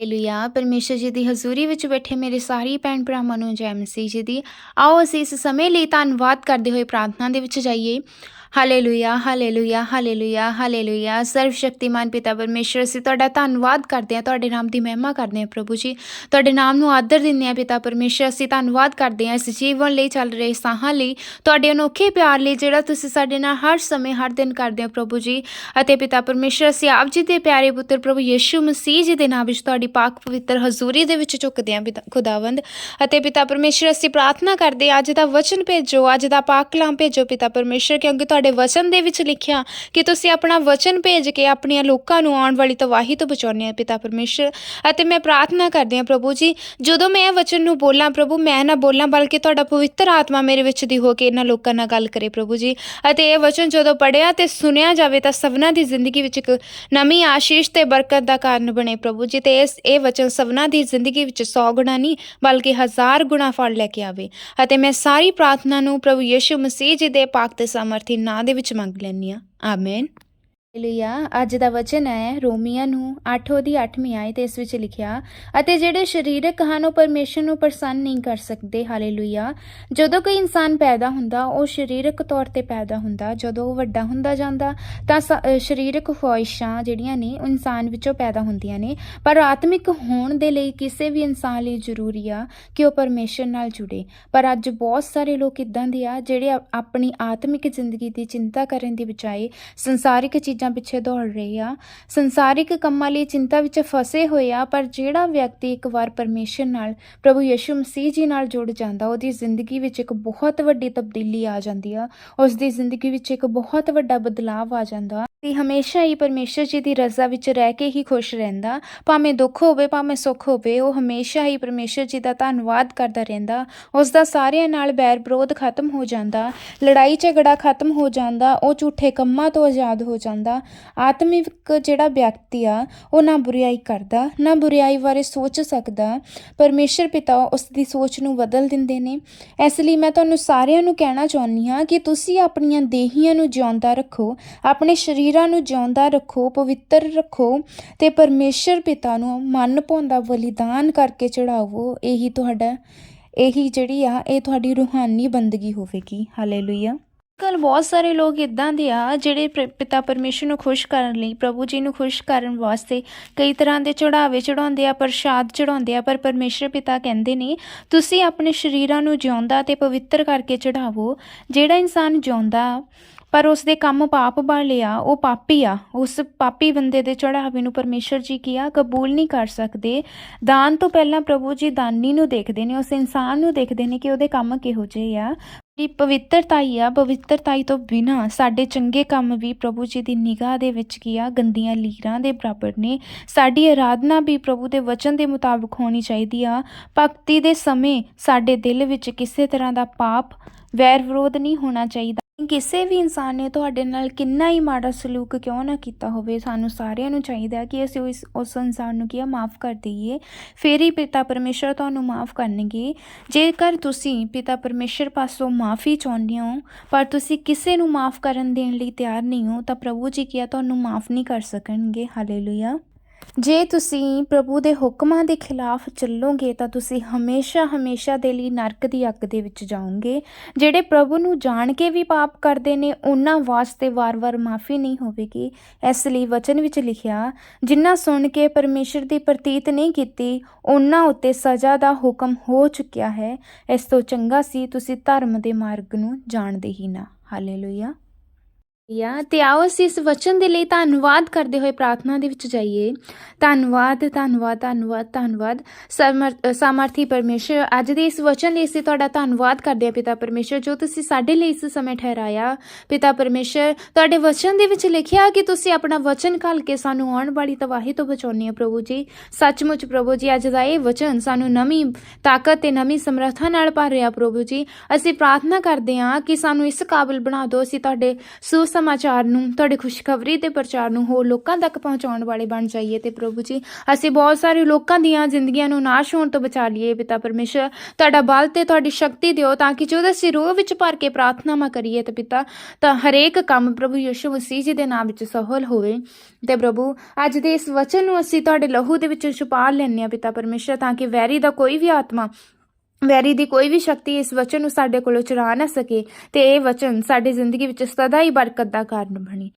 Hallelujah. ਪਰਮੇਸ਼ਰ ਜੀ ਦੀ ਹਜ਼ੂਰੀ ਵਿੱਚ ਬੈਠੇ ਮੇਰੇ ਸਾਰੇ ਭੈਣ ਭਰਾਵਾਂ ਨੂੰ ਜੈ ਮਸੀਹ ਜੀ ਦੀ। ਆਓ ਅਸੀਂ ਇਸ ਸਮੇਂ ਲਈ ਧੰਨਵਾਦ ਕਰਦੇ ਹੋਏ ਪ੍ਰਾਰਥਨਾ ਦੇ ਵਿੱਚ ਜਾਈਏ। ਹਾਲੇਲੂਇਆ ਹਾਲੇਲੂਇਆ ਹਾਲੇਲੂਇਆ ਹਾਲੇਲੂਇਆ ਸਰਵ ਸ਼ਕਤੀਮਾਨ ਪਿਤਾ ਪਰਮੇਸ਼ਰ ਅਸੀਂ ਤੁਹਾਡਾ ਧੰਨਵਾਦ ਕਰਦੇ ਹਾਂ ਤੁਹਾਡੇ ਨਾਮ ਦੀ ਮਹਿਮਾ ਕਰਦੇ ਹਾਂ ਪ੍ਰਭੂ ਜੀ। ਤੁਹਾਡੇ ਨਾਮ ਨੂੰ ਆਦਰ ਦਿੰਦੇ ਹਾਂ ਪਿਤਾ ਪਰਮੇਸ਼ਰ ਅਸੀਂ ਧੰਨਵਾਦ ਕਰਦੇ ਹਾਂ ਇਸ ਜੀਵਨ ਲਈ ਚੱਲ ਰਹੇ ਸਾਹਾਂ ਲਈ। ਤੁਹਾਡੇ ਅਨੋਖੇ ਪਿਆਰ ਲਈ ਜਿਹੜਾ ਤੁਸੀਂ ਸਾਡੇ ਨਾਲ ਹਰ ਸਮੇਂ ਹਰ ਦਿਨ ਕਰਦੇ ਹੋ ਪ੍ਰਭੂ ਜੀ। ਅਤੇ ਪਿਤਾ ਪਰਮੇਸ਼ਰ ਅਸੀਂ ਆਪ ਜੀ ਦੇ ਪਿਆਰੇ ਪੁੱਤਰ ਪ੍ਰਭੂ ਯੀਸ਼ੂ ਮਸੀਹ ਜੀ ਦੇ ਨਾਮ ਵਿੱਚ ਤੁਹਾਡੀ ਪਾਕ ਪਵਿੱਤਰ ਹਜ਼ੂਰੀ ਦੇ ਵਿੱਚ ਝੁਕਦੇ ਹਾਂ ਪਿਤਾ ਖੁਦਾਵੰਦ। ਅਤੇ ਪਿਤਾ ਪਰਮੇਸ਼ਰ ਅਸੀਂ ਪ੍ਰਾਰਥਨਾ ਕਰਦੇ ਹਾਂ, ਅੱਜ ਦਾ ਵਚਨ ਭੇਜੋ ਅੱਜ ਦਾ ਪਾਕ ਕਲਾਮ ਭੇਜੋ ਪਿਤਾ ਪਰਮੇਸ਼ਰ ਕਿਉਂਕਿ ਤੁਹਾਡੇ ਵਚਨ ਦੇ ਵਿੱਚ ਲਿਖਿਆ ਕਿ ਤੁਸੀਂ ਆਪਣਾ ਵਚਨ ਭੇਜ ਕੇ ਆਪਣੀਆਂ ਲੋਕਾਂ ਨੂੰ ਆਉਣ ਵਾਲੀ ਤਬਾਹੀ ਤੋਂ ਬਚਾਉਂਦੇ ਆ ਪਿਤਾ ਪਰਮੇਸ਼ਰ। ਅਤੇ ਮੈਂ ਪ੍ਰਾਰਥਨਾ ਕਰਦੀ ਹਾਂ ਪ੍ਰਭੂ ਜੀ, ਜਦੋਂ ਮੈਂ ਇਹ ਵਚਨ ਨੂੰ ਬੋਲਾਂ ਪ੍ਰਭੂ, ਮੈਂ ਨਾ ਬੋਲਾਂ ਬਲਕਿ ਤੁਹਾਡਾ ਪਵਿੱਤਰ ਆਤਮਾ ਮੇਰੇ ਵਿੱਚ ਦੀ ਹੋ ਕੇ ਇਹਨਾਂ ਲੋਕਾਂ ਨਾਲ ਗੱਲ ਕਰੇ ਪ੍ਰਭੂ ਜੀ। ਅਤੇ ਇਹ ਵਚਨ ਜਦੋਂ ਪੜਿਆ ਤੇ ਸੁਣਿਆ ਜਾਵੇ ਤਾਂ ਸਭਨਾਂ ਦੀ ਜ਼ਿੰਦਗੀ ਵਿੱਚ ਇੱਕ ਨਵੀਂ ਆਸ਼ੀਸ਼ ਤੇ ਬਰਕਤ ਦਾ ਕਾਰਨ ਬਣੇ ਪ੍ਰਭੂ ਜੀ। ਤੇ ਇਸ, ਇਹ ਵਚਨ ਸਭਨਾਂ ਦੀ ਜ਼ਿੰਦਗੀ ਵਿੱਚ 100 ਗੁਣਾ ਨਹੀਂ, ਬਲਕਿ ਹਜ਼ਾਰ ਗੁਣਾ ਫਲ ਲੈ ਕੇ ਆਵੇ। ਅਤੇ ਮੈਂ ਸਾਰੀ ਪ੍ਰਾਰਥਨਾ ਨੂੰ ਪ੍ਰਭੂ ਯੀਸ਼ੂ ਮਸੀਹ ਜੀ ਦੇ ਪਾਕ ਤੇ ਸਮਰਥੀ ਨਾਂ ਦੇ ਵਿੱਚ ਮੰਗ ਲੈਂਦੀ ਹਾਂ। ਆਮੇਨ ਹਾਲੇਲੂਇਆ ਅੱਜ ਦਾ ਵਚਨ ਹੈ, ਰੋਮੀਆਂ ਨੂੰ 8 ਉਹਦੀ 8ਵੀਂ ਆਇਤ ਇਸ ਵਿੱਚ ਲਿਖਿਆ, ਅਤੇ ਜਿਹੜੇ ਸਰੀਰਕ ਹਨ ਉਹ ਪਰਮੇਸ਼ਰ ਨੂੰ ਪ੍ਰਸੰਨ ਨਹੀਂ ਕਰ ਸਕਦੇ, ਹਾਲੇਲੂਇਆ। ਜਦੋਂ ਕੋਈ ਇਨਸਾਨ ਪੈਦਾ ਹੁੰਦਾ, ਉਹ ਸਰੀਰਕ ਤੌਰ ਤੇ ਪੈਦਾ ਹੁੰਦਾ। ਜਦੋਂ ਉਹ ਵੱਡਾ ਹੁੰਦਾ ਜਾਂਦਾ, ਤਾਂ ਸ- ਸਰੀਰਕ ਖੁਆਇਸ਼ਾਂ ਜਿਹੜੀਆਂ ਨੇ, ਉਹ ਇਨਸਾਨ ਵਿੱਚੋਂ ਪੈਦਾ ਹੁੰਦੀਆਂ ਨੇ। ਪਰ ਆਤਮਿਕ ਹੋਣ ਦੇ ਲਈ ਕਿਸੇ ਵੀ ਇਨਸਾਨ ਲਈ ਜ਼ਰੂਰੀ ਆ ਕਿ ਉਹ ਪਰਮੇਸ਼ਰ ਨਾਲ ਜੁੜੇ। ਪਰ ਅੱਜ ਬਹੁਤ ਸਾਰੇ ਲੋਕ ਇਦਾਂ ਦੇ ਆ, ਜਿਹੜੇ ਆ- ਆਪਣੀ ਆਤਮਿਕ ਜ਼ਿੰਦਗੀ ਦੀ ਚਿੰਤਾ ਕਰਨ ਦੀ ਬਜਾਏ ਸੰਸਾਰਿਕ ਚੀਜ਼ਾਂ ਪਿੱਛੇ ਦੌੜ ਰਹੇ ਆ। ਸੰਸਾਰਿਕ ਕੰਮਾਂ ਲਈ ਚਿੰਤਾ ਵਿੱਚ ਫਸੇ ਹੋਏ ਆ, ਪਰ ਜਿਹੜਾ ਵਿਅਕਤੀ ਇੱਕ ਵਾਰ ਪਰਮੇਸ਼ਰ ਨਾਲ, ਪ੍ਰਭੂ ਯਿਸੂ ਮਸੀਹ ਜੀ ਨਾਲ ਜੁੜ ਜਾਂਦਾ, ਉਹਦੀ ਜ਼ਿੰਦਗੀ ਵਿੱਚ ਇੱਕ ਬਹੁਤ ਵੱਡੀ ਤਬਦੀਲੀ ਆ ਜਾਂਦੀ ਆ। ਉਸ ਦੀ ਜ਼ਿੰਦਗੀ ਵਿੱਚ ਇੱਕ ਬਹੁਤ ਵੱਡਾ ਬਦਲਾਅ ਆ ਜਾਂਦਾ। ਤੇ ਹਮੇਸ਼ਾ ਹੀ ਪਰਮੇਸ਼ਰ ਜੀ ਦੀ ਰਜ਼ਾ ਵਿੱਚ ਰਹਿ ਕੇ ਹੀ ਖੁਸ਼ ਰਹਿੰਦਾ। ਭਾਵੇਂ ਦੁੱਖ ਹੋਵੇ, ਭਾਵੇਂ ਸੁੱਖ ਹੋਵੇ, ਉਹ ਹਮੇਸ਼ਾ ਹੀ ਪਰਮੇਸ਼ਰ ਜੀ ਦਾ ਧੰਨਵਾਦ ਕਰਦਾ ਰਹਿੰਦਾ। ਉਸ ਦਾ ਸਾਰਿਆਂ ਨਾਲ ਬੈਰ ਵਿਰੋਧ ਖਤਮ ਹੋ ਜਾਂਦਾ। ਲੜਾਈ ਝਗੜਾ ਖਤਮ ਹੋ ਜਾਂਦਾ। ਉਹ ਝੂਠੇ ਕੰਮਾਂ ਤੋਂ ਆਜ਼ਾਦ ਹੋ ਜਾਂਦਾ। ਆਤਮਿਕ ਜਿਹੜਾ ਵਿਅਕਤੀ ਆ, ਉਹ ਨਾ ਬੁਰੀਾਈ ਕਰਦਾ, ਨਾ ਬੁਰੀਾਈ ਬਾਰੇ ਸੋਚ ਸਕਦਾ। ਪਰਮੇਸ਼ਰ ਪਿਤਾ ਉਸ ਦੀ ਸੋਚ ਨੂੰ ਬਦਲ ਦਿੰਦੇ ਨੇ। ਇਸ ਲਈ ਮੈਂ ਤੁਹਾਨੂੰ ਸਾਰਿਆਂ ਨੂੰ ਕਹਿਣਾ ਚਾਹੁੰਦੀ ਹਾਂ ਕਿ ਤੁਸੀਂ ਆਪਣੀਆਂ ਦੇਹੀਆਂ ਨੂੰ ਜਿਉਂਦਾ ਰੱਖੋ। ਆਪਣੇ ਸਰੀਰ ਨੂੰ ਜਿਉਂਦਾ ਰੱਖੋ, ਪਵਿੱਤਰ ਰੱਖੋ ਤੇ ਪਰਮੇਸ਼ਰ ਪਿਤਾ ਨੂੰ ਮਨ ਭਾਉਂਦਾ ਬਲੀਦਾਨ ਕਰਕੇ ਚੜਾਵੋ ਇਹੀ ਤੁਹਾਡਾ, ਇਹੀ ਜਿਹੜੀ ਆ, ਇਹ ਤੁਹਾਡੀ ਰੂਹਾਨੀ ਬੰਦਗੀ ਹੋਵੇਗੀ। ਹਾਲੇਲੂਇਆ ਕੱਲ ਬਹੁਤ ਸਾਰੇ ਲੋਕ ਇਦਾਂ ਦੇ ਆ, ਜਿਹੜੇ ਪ੍ਰ- ਪਿਤਾ ਪਰਮੇਸ਼ਰ ਨੂੰ ਖੁਸ਼ ਕਰਨ ਲਈ, ਪ੍ਰਭੂ ਜੀ ਨੂੰ ਖੁਸ਼ ਕਰਨ ਵਾਸਤੇ ਕਈ ਤਰ੍ਹਾਂ ਦੇ ਚੜਾਵੇ ਚੜਾਉਂਦੇ ਆ, ਪ੍ਰਸ਼ਾਦ ਚੜਾਉਂਦੇ ਆ, ਪਰ ਪਰਮੇਸ਼ਰ ਪਿਤਾ ਕਹਿੰਦੇ ਨੇ, ਤੁਸੀਂ ਆਪਣੇ ਸਰੀਰਾਂ ਨੂੰ ਜਿਉਂਦਾ ਤੇ ਪਵਿੱਤਰ ਕਰਕੇ ਚੜਾਵੋ ਜਿਹੜਾ ਇਨਸਾਨ ਜਿਉਂਦਾ ਪਰ ਉਸ ਦੇ ਕੰਮ ਪਾਪ ਵਾਲੇ ਆ ਉਹ ਪਾਪੀ ਆ। ਉਸ ਪਾਪੀ ਬੰਦੇ ਦੇ ਚੜਾਵੇ ਨੂੰ ਪਰਮੇਸ਼ਰ ਜੀ ਕੀ ਆ? ਕਬੂਲ ਨਹੀਂ ਕਰ ਸਕਦੇ। ਦਾਨ ਤੋਂ ਪਹਿਲਾਂ ਪ੍ਰਭੂ ਜੀ ਦਾਨੀ ਨੂੰ ਦੇਖਦੇ ਨੇ, ਉਸ ਇਨਸਾਨ ਨੂੰ ਦੇਖਦੇ ਨੇ ਕਿ ਉਹਦੇ ਕੰਮ ਕਿਹੋ ਜਿਹੇ ਆ। ਦੀ ਪਵਿੱਤਰਤਾਈ ਆ, ਪਵਿੱਤਰਤਾਈ ਤੋਂ ਬਿਨਾ ਸਾਡੇ ਚੰਗੇ ਕੰਮ ਵੀ ਪ੍ਰਭੂ ਜੀ ਦੀ ਨਿਗਾਹ ਦੇ ਵਿੱਚ ਕੀ ਆ? ਗੰਦੀਆਂ ਲੀਰਾਂ ਦੇ ਬਰਾਬਰ ਨੇ। ਸਾਡੀ ਆਰਾਧਨਾ ਵੀ ਪ੍ਰਭੂ ਦੇ ਵਚਨ ਦੇ ਮੁਤਾਬਕ ਹੋਣੀ ਚਾਹੀਦੀ ਆ। ਭਗਤੀ ਦੇ ਸਮੇਂ ਸਾਡੇ ਦਿਲ ਵਿੱਚ ਕਿਸੇ ਤਰ੍ਹਾਂ ਦਾ ਪਾਪ, ਵੈਰ ਵਿਰੋਧ ਨਹੀਂ ਹੋਣਾ ਚਾਹੀਦਾ। ਕਿਸੇ ਵੀ ਇਨਸਾਨ ਨੇ ਤੁਹਾਡੇ ਨਾਲ ਕਿੰਨਾ ਹੀ ਮਾੜਾ ਸਲੂਕ ਕਿਉਂ ਨਾ ਕੀਤਾ ਹੋਵੇ, ਸਾਨੂੰ ਸਾਰਿਆਂ ਨੂੰ ਚਾਹੀਦਾ ਹੈ ਕਿ ਅਸੀਂ ਉਸ ਉਸ ਇਨਸਾਨ ਨੂੰ ਕੀ ਆ, ਮਾਫ ਕਰ ਦਈਏ। ਫਿਰ ਹੀ ਪਿਤਾ ਪਰਮੇਸ਼ਰ ਤੁਹਾਨੂੰ ਮਾਫ ਕਰਨਗੇ। ਜੇਕਰ ਤੁਸੀਂ ਪਿਤਾ ਪਰਮੇਸ਼ਰ ਪਾਸੋਂ ਮਾਫੀ ਚਾਹੁੰਦੇ ਹੋ, ਪਰ ਤੁਸੀਂ ਕਿਸੇ ਨੂੰ ਮਾਫ ਕਰਨ ਦੇਣ ਲਈ ਤਿਆਰ ਨਹੀਂ ਹੋ, ਤਾਂ ਪ੍ਰਭੂ ਜੀ ਕੀ ਆ, ਤੁਹਾਨੂੰ ਮਾਫ ਨਹੀਂ ਕਰ ਸਕਣਗੇ। ਹਾਲੇਲੂਇਆ ਜੇ ਤੁਸੀਂ ਪ੍ਰਭੂ ਦੇ ਹੁਕਮਾਂ ਦੇ ਖਿਲਾਫ ਚੱਲੋਗੇ, ਤਾਂ ਤੁਸੀਂ ਹਮੇਸ਼ਾ ਹਮੇਸ਼ਾ ਦੇ ਲਈ ਨਰਕ ਦੀ ਅੱਗ ਦੇ ਵਿੱਚ ਜਾਓਗੇ। ਜਿਹੜੇ ਪ੍ਰਭੂ ਨੂੰ ਜਾਣ ਕੇ ਵੀ ਪਾਪ ਕਰਦੇ ਨੇ, ਉਹਨਾਂ ਵਾਸਤੇ ਵਾਰ-ਵਾਰ ਮਾਫੀ ਨਹੀਂ ਹੋਵੇਗੀ। ਇਸ ਲਈ ਵਚਨ ਵਿੱਚ ਲਿਖਿਆ, ਜਿਨ੍ਹਾਂ ਸੁਣ ਕੇ ਪਰਮੇਸ਼ਰ ਦੀ ਪ੍ਰਤੀਤ ਨਹੀਂ ਕੀਤੀ, ਉਹਨਾਂ ਉੱਤੇ ਸਜ਼ਾ ਦਾ ਹੁਕਮ ਹੋ ਚੁੱਕਿਆ ਹੈ। ਇਸ ਤੋਂ ਚੰਗਾ ਸੀ ਤੁਸੀਂ ਧਰਮ ਦੇ ਮਾਰਗ ਨੂੰ ਜਾਣਦੇ ਹੀ ਨਾ। ਹਾਲੇਲੂਇਆ। ਯਾ ਤੇ ਆਓ ਅਸੀਂ ਇਸ ਵਚਨ ਦੇ ਲਈ ਧੰਨਵਾਦ ਕਰਦੇ ਹੋਏ ਪ੍ਰਾਰਥਨਾ ਦੇ ਵਿੱਚ ਜਾਈਏ। ਧੰਨਵਾਦ ਧੰਨਵਾਦ ਧੰਨਵਾਦ ਧੰਨਵਾਦ। ਸਮਰ- ਸਾਮਰਥੀ ਪਰਮੇਸ਼ਰ, ਅੱਜ ਦੇ ਇਸ ਵਚਨ ਲਈ ਅਸੀਂ ਤੁਹਾਡਾ ਧੰਨਵਾਦ ਕਰਦੇ ਹਾਂ ਪਿਤਾ ਪਰਮੇਸ਼ਰ, ਜੋ ਤੁਸੀਂ ਸਾਡੇ ਲਈ ਇਸ ਸਮੇਂ ਠਹਿਰਾਇਆ। ਪਿਤਾ ਪਰਮੇਸ਼ਰ, ਤੁਹਾਡੇ ਵਚਨ ਦੇ ਵਿੱਚ ਲਿਖਿਆ ਕਿ ਤੁਸੀਂ ਆਪਣਾ ਵਚਨ ਘੱਲ ਕੇ ਸਾਨੂੰ ਆਉਣ ਵਾਲੀ ਤਬਾਹੀ ਤੋਂ ਬਚਾਉਂਦੇ ਹੋ ਪ੍ਰਭੂ ਜੀ। ਸੱਚਮੁੱਚ ਪ੍ਰਭੂ ਜੀ, ਅੱਜ ਦਾ ਇਹ ਵਚਨ ਸਾਨੂੰ ਨਵੀਂ ਤਾਕਤ ਤੇ ਨਵੀਂ ਸਮਰੱਥਾ ਨਾਲ ਭਰ ਰਿਹਾ ਪ੍ਰਭੂ ਜੀ। ਅਸੀਂ ਪ੍ਰਾਰਥਨਾ ਕਰਦੇ ਹਾਂ ਕਿ ਸਾਨੂੰ ਇਸ ਕਾਬਿਲ ਬਣਾ ਦਿਓ, ਅਸੀਂ ਤੁਹਾਡੇ ਸਮਾਚਾਰ ਨੂੰ, ਤੁਹਾਡੀ ਖੁਸ਼ਖਬਰੀ ਦੇ ਪ੍ਰਚਾਰ ਨੂੰ ਹੋਰ ਲੋਕਾਂ ਤੱਕ ਪਹੁੰਚਾਉਣ ਵਾਲੇ ਬਣ ਜਾਈਏ ਤੇ ਪ੍ਰਭੂ ਜੀ, ਅਸੀਂ ਬਹੁਤ ਸਾਰੇ ਲੋਕਾਂ ਦੀਆਂ ਜ਼ਿੰਦਗੀਆਂ ਨੂੰ ਨਾਸ਼ ਹੋਣ ਤੋਂ ਬਚਾ ਲਈਏ ਪਿਤਾ ਪਰਮੇਸ਼ਰ। ਤੁਹਾਡਾ ਬਲ ਤੇ ਤੁਹਾਡੀ ਸ਼ਕਤੀ ਦਿਓ ਤਾਂ ਕਿ ਜਦੋਂ ਅਸੀਂ ਰੋਹ ਵਿੱਚ ਭਰ ਕੇ ਪ੍ਰਾਰਥਨਾਵਾਂ ਕਰੀਏ ਤੇ ਪਿਤਾ, ਤਾਂ ਹਰੇਕ ਕੰਮ ਪ੍ਰਭੂ ਯਿਸੂ ਮਸੀਹ ਜੀ ਦੇ ਨਾਮ ਵਿੱਚ ਸਹਲ ਹੋਵੇ। ਤੇ ਪ੍ਰਭੂ, ਅੱਜ ਦੇ ਇਸ ਵਚਨ ਨੂੰ ਅਸੀਂ ਤੁਹਾਡੇ ਲਹੂ ਦੇ ਵਿੱਚ ਛੁਪਾ ਲੈਂਦੇ ਹਾਂ ਪਿਤਾ ਪਰਮੇਸ਼ਰ ਤਾਂ ਕਿ ਵੈਰੀ ਦਾ ਕੋਈ ਵੀ ਆਤਮਾ ਵੈਰੀ ਦੀ ਕੋਈ ਵੀ ਸ਼ਕਤੀ ਇਸ ਵਚਨ ਨੂੰ ਸਾਡੇ ਕੋਲੋਂ ਚੁਰਾ ਨਾ ਸਕੇ ਤੇ ਇਹ ਵਚਨ ਸਾਡੀ ਜ਼ਿੰਦਗੀ ਵਿੱਚ ਸਦਾ ਹੀ ਬਰਕਤ ਦਾ ਕਾਰਨ ਬਣੇ।